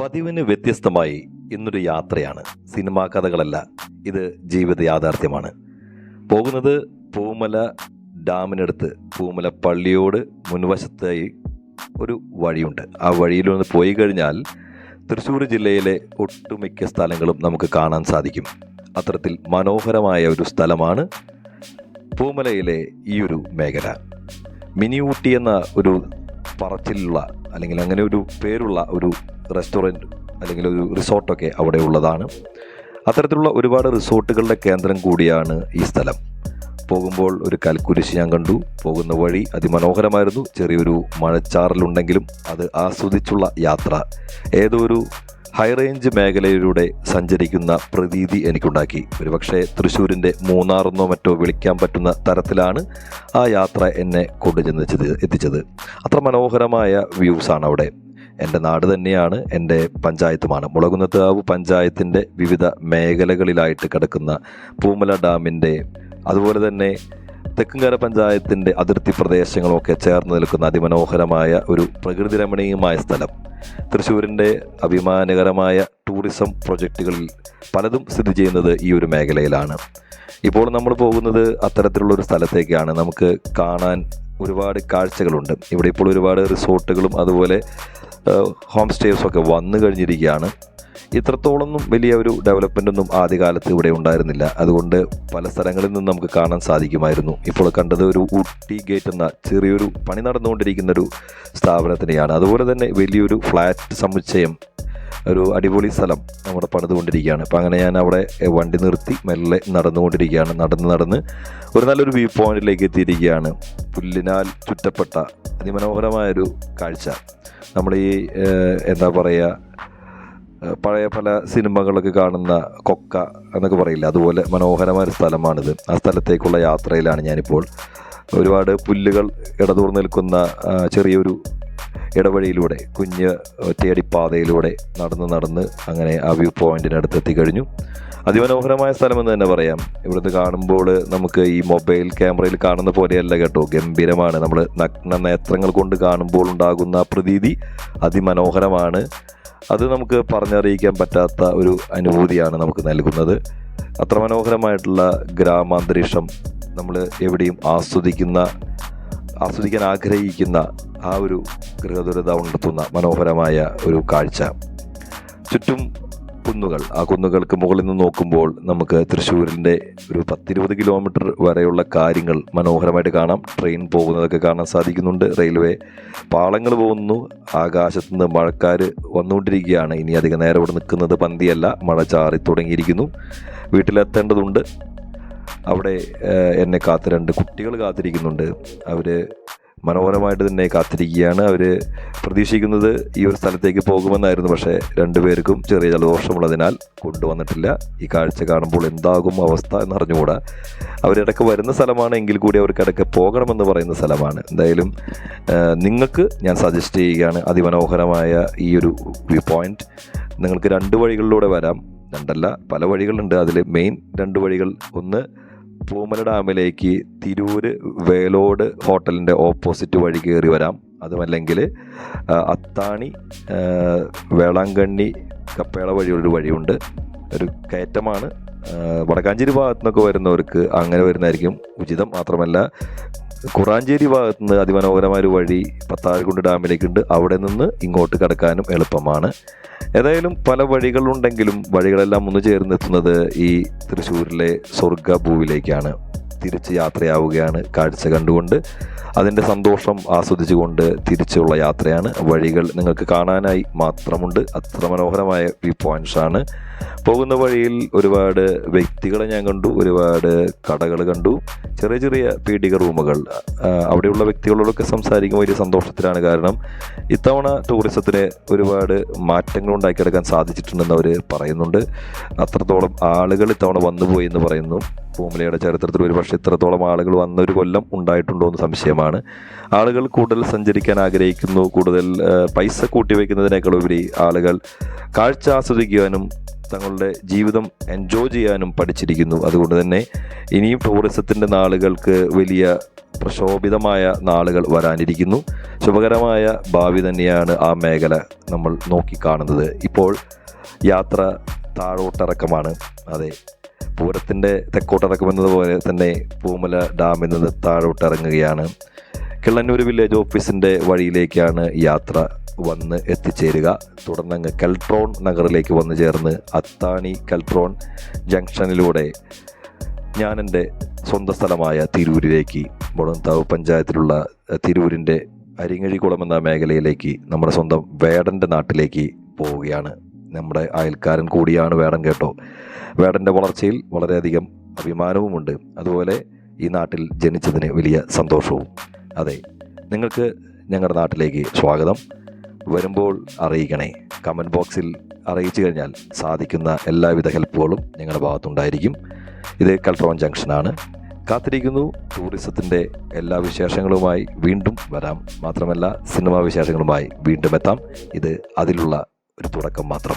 പതിവിന് വ്യത്യസ്തമായി ഇന്നൊരു യാത്രയാണ്. സിനിമാ കഥകളല്ല ഇത് ജീവിത യാഥാർത്ഥ്യമാണ്. പോകുന്നത് പൂമല ഡാമിനടുത്ത്. പൂമല പള്ളിയോട് മുൻവശത്തായി ഒരു വഴിയുണ്ട്. ആ വഴിയിലൊന്ന് പോയി കഴിഞ്ഞാൽ തൃശ്ശൂർ ജില്ലയിലെ ഒട്ടുമിക്ക സ്ഥലങ്ങളും നമുക്ക് കാണാൻ സാധിക്കും. അത്തരത്തിൽ മനോഹരമായ ഒരു സ്ഥലമാണ് പൂമലയിലെ ഈ ഒരു മേഖല. മിനി ഊട്ടി എന്ന ഒരു പറച്ചിലുള്ള അല്ലെങ്കിൽ അങ്ങനെ ഒരു പേരുള്ള ഒരു റെസ്റ്റോറന്റ് അല്ലെങ്കിൽ ഒരു റിസോർട്ടൊക്കെ അവിടെ ഉള്ളതാണ്. അത്തരത്തിലുള്ള ഒരുപാട് റിസോർട്ടുകളുടെ കേന്ദ്രം കൂടിയാണ് ഈ സ്ഥലം. പോകുമ്പോൾ ഒരു കൽക്കുരിശ് ഞാൻ കണ്ടു. പോകുന്ന വഴി അതിമനോഹരമായിരുന്നു. ചെറിയൊരു മഴച്ചാറലുണ്ടെങ്കിലും അത് ആസ്വദിച്ചുള്ള യാത്ര. ഏതോ ഒരു ഹൈ റേഞ്ച് മേഖലയിലൂടെ സഞ്ചരിക്കുന്ന പ്രതീതി എനിക്കുണ്ടാക്കി. ഒരുപക്ഷെ തൃശ്ശൂരിന്റെ മൂന്നാറെന്നോ മറ്റോ വിളിക്കാൻ പറ്റുന്ന തരത്തിലാണ് ആ യാത്ര എന്നെ കൊണ്ടുചെന്ന് എത്തിച്ചത്. അത്ര മനോഹരമായ വ്യൂസാണ് അവിടെ. എന്റെ നാട് തന്നെയാണ് എന്റെ പഞ്ചായത്തുമാണ്. മുളകുന്നത്താവ് പഞ്ചായത്തിന്റെ വിവിധ മേഖലകളിലായിട്ട് കിടക്കുന്ന പൂമല ഡാമിന്റെ അതുപോലെ തന്നെ തെക്കുംകര പഞ്ചായത്തിന്റെ അതിർത്തി പ്രദേശങ്ങളൊക്കെ ചേർന്ന് നിൽക്കുന്ന അതിമനോഹരമായ ഒരു പ്രകൃതി രമണീയമായ സ്ഥലം. തൃശ്ശൂരിന്റെ അഭിമാനകരമായ ടൂറിസം പ്രൊജക്റ്റുകളിൽ പലതും സ്ഥിതി ചെയ്യുന്നത് ഈ ഒരു മേഖലയിലാണ്. ഇപ്പോൾ നമ്മൾ പോകുന്നത് അത്തരത്തിലുള്ളൊരു സ്ഥലത്തേക്കാണ്. നമുക്ക് കാണാൻ ഒരുപാട് കാഴ്ചകളുണ്ട്. ഇവിടെ ഇപ്പോൾ ഒരുപാട് റിസോർട്ടുകളും അതുപോലെ ഹോം സ്റ്റേസ് ഒക്കെ വന്നു കഴിഞ്ഞിരിക്കുകയാണ്. ഇത്രത്തോളൊന്നും വലിയ ഒരു ഡെവലപ്മെന്റ് ഒന്നും ആദ്യകാലത്ത് ഇവിടെ ഉണ്ടായിരുന്നില്ല. അതുകൊണ്ട് പല സ്ഥലങ്ങളിൽ നിന്നും നമുക്ക് കാണാൻ സാധിക്കുമായിരുന്നു. ഇപ്പോൾ കണ്ടത് ഒരു ഊട്ടി ഗേറ്റ് എന്ന ചെറിയൊരു പണി നടന്നുകൊണ്ടിരിക്കുന്ന ഒരു സ്ഥാപനത്തിനെയാണ്. അതുപോലെ തന്നെ വലിയൊരു ഫ്ലാറ്റ് സമുച്ചയം ഒരു അടിപൊളി സ്ഥലം നമ്മുടെ പണിതുകൊണ്ടിരിക്കുകയാണ്. അപ്പോൾ അങ്ങനെ ഞാൻ അവിടെ വണ്ടി നിർത്തി മെല്ലെ നടന്നുകൊണ്ടിരിക്കുകയാണ്. നടന്ന് നടന്ന് ഒരു നല്ലൊരു വ്യൂ പോയിന്റിലേക്ക് എത്തിയിരിക്കുകയാണ്. പുല്ലിനാൽ ചുറ്റപ്പെട്ട അതിമനോഹരമായൊരു കാഴ്ച. നമ്മൾ ഈ എന്താ പറയുക പഴയ പല സിനിമകളൊക്കെ കാണുന്ന കൊക്ക എന്നൊക്കെ പറയില്ല? അതുപോലെ മനോഹരമായ ഒരു സ്ഥലമാണിത്. ആ സ്ഥലത്തേക്കുള്ള യാത്രയിലാണ് ഞാനിപ്പോൾ. ഒരുപാട് പുല്ലുകൾ ഇടതൂർന്ന് നിൽക്കുന്ന ചെറിയൊരു ഇടവഴിയിലൂടെ കുഞ്ഞ് ഒറ്റയടിപ്പാതയിലൂടെ നടന്ന് നടന്ന് അങ്ങനെ ആ വ്യൂ പോയിന്റിനടുത്ത് എത്തിക്കഴിഞ്ഞു അതിമനോഹരമായ സ്ഥലമെന്ന് തന്നെ പറയാം. ഇവിടുന്ന് കാണുമ്പോൾ നമുക്ക് ഈ മൊബൈൽ ക്യാമറയിൽ കാണുന്ന പോലെയല്ല കേട്ടോ. ഗംഭീരമാണ്. നമ്മൾ നഗ്ന നേത്രങ്ങൾ കൊണ്ട് കാണുമ്പോൾ ഉണ്ടാകുന്ന പ്രതീതി അതിമനോഹരമാണ്. അത് നമുക്ക് പറഞ്ഞറിയിക്കാൻ പറ്റാത്ത ഒരു അനുഭൂതിയാണ് നമുക്ക് നൽകുന്നത്. അത്ര മനോഹരമായിട്ടുള്ള ഗ്രാമാന്തരീക്ഷം നമ്മൾ എവിടെയും ആസ്വദിക്കുന്ന ആസ്വദിക്കാൻ ആഗ്രഹിക്കുന്ന ആ ഒരു ഗൃഹദുരത ഉണർത്തുന്ന മനോഹരമായ ഒരു കാഴ്ച. ചുറ്റും കുന്നുകൾ. ആ കുന്നുകൾക്ക് മുകളിൽ നിന്ന് നോക്കുമ്പോൾ നമുക്ക് തൃശ്ശൂരിന്റെ ഒരു പത്തിരുപത് കിലോമീറ്റർ വരെയുള്ള കാര്യങ്ങൾ മനോഹരമായിട്ട് കാണാം. ട്രെയിൻ പോകുന്നതൊക്കെ കാണാൻ സാധിക്കുന്നുണ്ട്. റെയിൽവേ പാളങ്ങൾ പോകുന്നു. ആകാശത്ത് നിന്ന് മഴക്കാർ വന്നുകൊണ്ടിരിക്കുകയാണ്. ഇനി അധികം നേരം ഇവിടെ നിൽക്കുന്നത് പന്തിയല്ല. മഴ ചാറി തുടങ്ങിയിരിക്കുന്നു. വീട്ടിലെത്തേണ്ടതുണ്ട്. അവിടെ എന്നെ കാത്ത് രണ്ട് കുട്ടികൾ കാത്തിരിക്കുന്നുണ്ട്. അവർ മനോഹരമായിട്ട് തന്നെ കാത്തിരിക്കുകയാണ്. അവർ പ്രതീക്ഷിക്കുന്നത് ഈ ഒരു സ്ഥലത്തേക്ക് പോകുമെന്നായിരുന്നു. പക്ഷേ രണ്ടുപേർക്കും ചെറിയ ജലദോഷമുള്ളതിനാൽ കൊണ്ടുവന്നിട്ടില്ല. ഈ കാഴ്ച കാണുമ്പോൾ എന്താകും അവസ്ഥ എന്നറിഞ്ഞുകൂടാ. അവരിടയ്ക്ക് വരുന്ന സ്ഥലമാണ്. എങ്കിൽ കൂടി അവർക്ക് ഇടയ്ക്ക് പോകണമെന്ന് പറയുന്ന സ്ഥലമാണ്. എന്തായാലും നിങ്ങൾക്ക് ഞാൻ സജസ്റ്റ് ചെയ്യുകയാണ് അതിമനോഹരമായ ഈ ഒരു വ്യൂ പോയിന്റ് നിങ്ങൾക്ക് രണ്ട് വഴികളിലൂടെ വരാം. രണ്ടല്ല പല വഴികളുണ്ട്. അതിൽ മെയിൻ രണ്ട് വഴികൾ. ഒന്ന് പൂമല ഡാമിലേക്ക് തിരൂര് വേലോട് ഹോട്ടലിന്റെ ഓപ്പോസിറ്റ് വഴി കയറി വരാം. അതുമല്ലെങ്കിൽ അത്താണി വേളാങ്കണ്ണി കപ്പേള വഴി ഒരു വഴിയുണ്ട്. ഒരു കയറ്റമാണ്. വടക്കാഞ്ചേരി ഭാഗത്തു നിന്നൊക്കെ വരുന്നവർക്ക് അങ്ങനെ വരുന്നതായിരിക്കും. ഉചിതം മാത്രമല്ല കുറാഞ്ചേരി ഭാഗത്തു നിന്ന് അതിമനോഹരമായ ഒരു വഴി പത്താഴക്കുണ്ട് ഡാമിലേക്കുണ്ട്. അവിടെ നിന്ന് ഇങ്ങോട്ട് കടക്കാനും എളുപ്പമാണ്. ഏതായാലും പല വഴികളുണ്ടെങ്കിലും വഴികളെല്ലാം ഒന്ന് ചേർന്നെത്തുന്നത് ഈ തൃശ്ശൂരിലെ സ്വർഗഭൂവിലേക്കാണ് തിരിച്ച് യാത്രയാവുകയാണ് കാഴ്ച കണ്ടുകൊണ്ട്. അതിന്റെ സന്തോഷം ആസ്വദിച്ചുകൊണ്ട് തിരിച്ചുള്ള യാത്രയാണ്. വഴികൾ നിങ്ങൾക്ക് കാണാനായി മാത്രമുണ്ട്. അത്ര മനോഹരമായ വ്യൂ ആണ്. പോകുന്ന വഴിയിൽ ഒരുപാട് വ്യക്തികളെ ഞാൻ കണ്ടു ഒരുപാട് കടകൾ കണ്ടു ചെറിയ ചെറിയ പീഡിക റൂമുകൾ. അവിടെയുള്ള വ്യക്തികളോടൊക്കെ സംസാരിക്കുമ്പോൾ വലിയ സന്തോഷത്തിലാണ് കാരണം ഇത്തവണ ടൂറിസത്തിന് ഒരുപാട് മാറ്റങ്ങൾ ഉണ്ടാക്കിയെടുക്കാൻ സാധിച്ചിട്ടുണ്ടെന്ന് അവർ പറയുന്നുണ്ട്. അത്രത്തോളം ആളുകൾ ഇത്തവണ വന്നുപോയി എന്ന് പറയുന്നു. പൂമലയുടെ ചരിത്രത്തിൽ ഒരു പക്ഷേ ഇത്രത്തോളം ആളുകൾ വന്ന ഒരു കൊല്ലം ഉണ്ടായിട്ടുണ്ടോ എന്ന് സംശയമാണ്. ആളുകൾ കൂടുതൽ സഞ്ചരിക്കാൻ ആഗ്രഹിക്കുന്നു. കൂടുതൽ പൈസ കൂട്ടിവെക്കുന്നതിനേക്കാൾ ഉപരി ആളുകൾ കാഴ്ച ആസ്വദിക്കുവാനും തങ്ങളുടെ ജീവിതം എൻജോയ് ചെയ്യാനും പഠിച്ചിരിക്കുന്നു. അതുകൊണ്ട് തന്നെ ഇനിയും ടൂറിസത്തിന്റെ നാളുകൾക്ക് വലിയ പ്രശോഭിതമായ നാളുകൾ വരാനിരിക്കുന്നു. ശുഭകരമായ ഭാവി തന്നെയാണ് ആ മേഖല നമ്മൾ നോക്കിക്കാണുന്നത് ഇപ്പോൾ യാത്ര താഴോട്ടിറക്കമാണ്. അതെ. പൂരത്തിന്റെ തെക്കോട്ടിറക്കുമെന്നത് പോലെ തന്നെ പൂമല ഡാമിൽ നിന്ന് താഴോട്ടിറങ്ങുകയാണ് കിള്ളന്നൂർ വില്ലേജ് ഓഫീസിന്റെ വഴിയിലേക്കാണ് യാത്ര വന്ന് എത്തിച്ചേരുക. തുടർന്ന് അങ്ങ് കൽട്രോൺ നഗറിലേക്ക് വന്നു ചേർന്ന് അത്താണി കൽട്രോൺ ജംഗ്ഷനിലൂടെ ഞാൻ എന്റെ സ്വന്തം സ്ഥലമായ തിരൂരിലേക്ക് മുടന്താവ് പഞ്ചായത്തിലുള്ള തിരൂരിന്റെ അരിങ്ങഴിക്കുളം എന്ന മേഖലയിലേക്ക് നമ്മുടെ സ്വന്തം വേടന്റെ നാട്ടിലേക്ക് പോവുകയാണ്. നമ്മുടെ അയൽക്കാരൻ കൂടിയാണ് വേടൻ കേട്ടോ. വേടന്റെ വളർച്ചയിൽ വളരെയധികം അഭിമാനവുമുണ്ട്. അതുപോലെ ഈ നാട്ടിൽ ജനിച്ചതിന് വലിയ സന്തോഷവും. അതെ നിങ്ങൾക്ക് ഞങ്ങളുടെ നാട്ടിലേക്ക് സ്വാഗതം. വരുമ്പോൾ അറിയിക്കണേ കമന്റ് ബോക്സിൽ അറിയിച്ചു കഴിഞ്ഞാൽ സാധിക്കുന്ന എല്ലാവിധ ഹെൽപ്പുകളും ഞങ്ങളുടെ ഭാഗത്തുണ്ടായിരിക്കും. ഇത് കൽട്രോൺ ജംഗ്ഷനാണ്. കാത്തിരിക്കുന്നു ടൂറിസത്തിന്റെ എല്ലാ വിശേഷങ്ങളുമായി വീണ്ടും വരാം. മാത്രമല്ല സിനിമാ വിശേഷങ്ങളുമായി വീണ്ടും എത്താം. ഇത് അതിലുള്ള ഒരു തുടക്കം മാത്രം.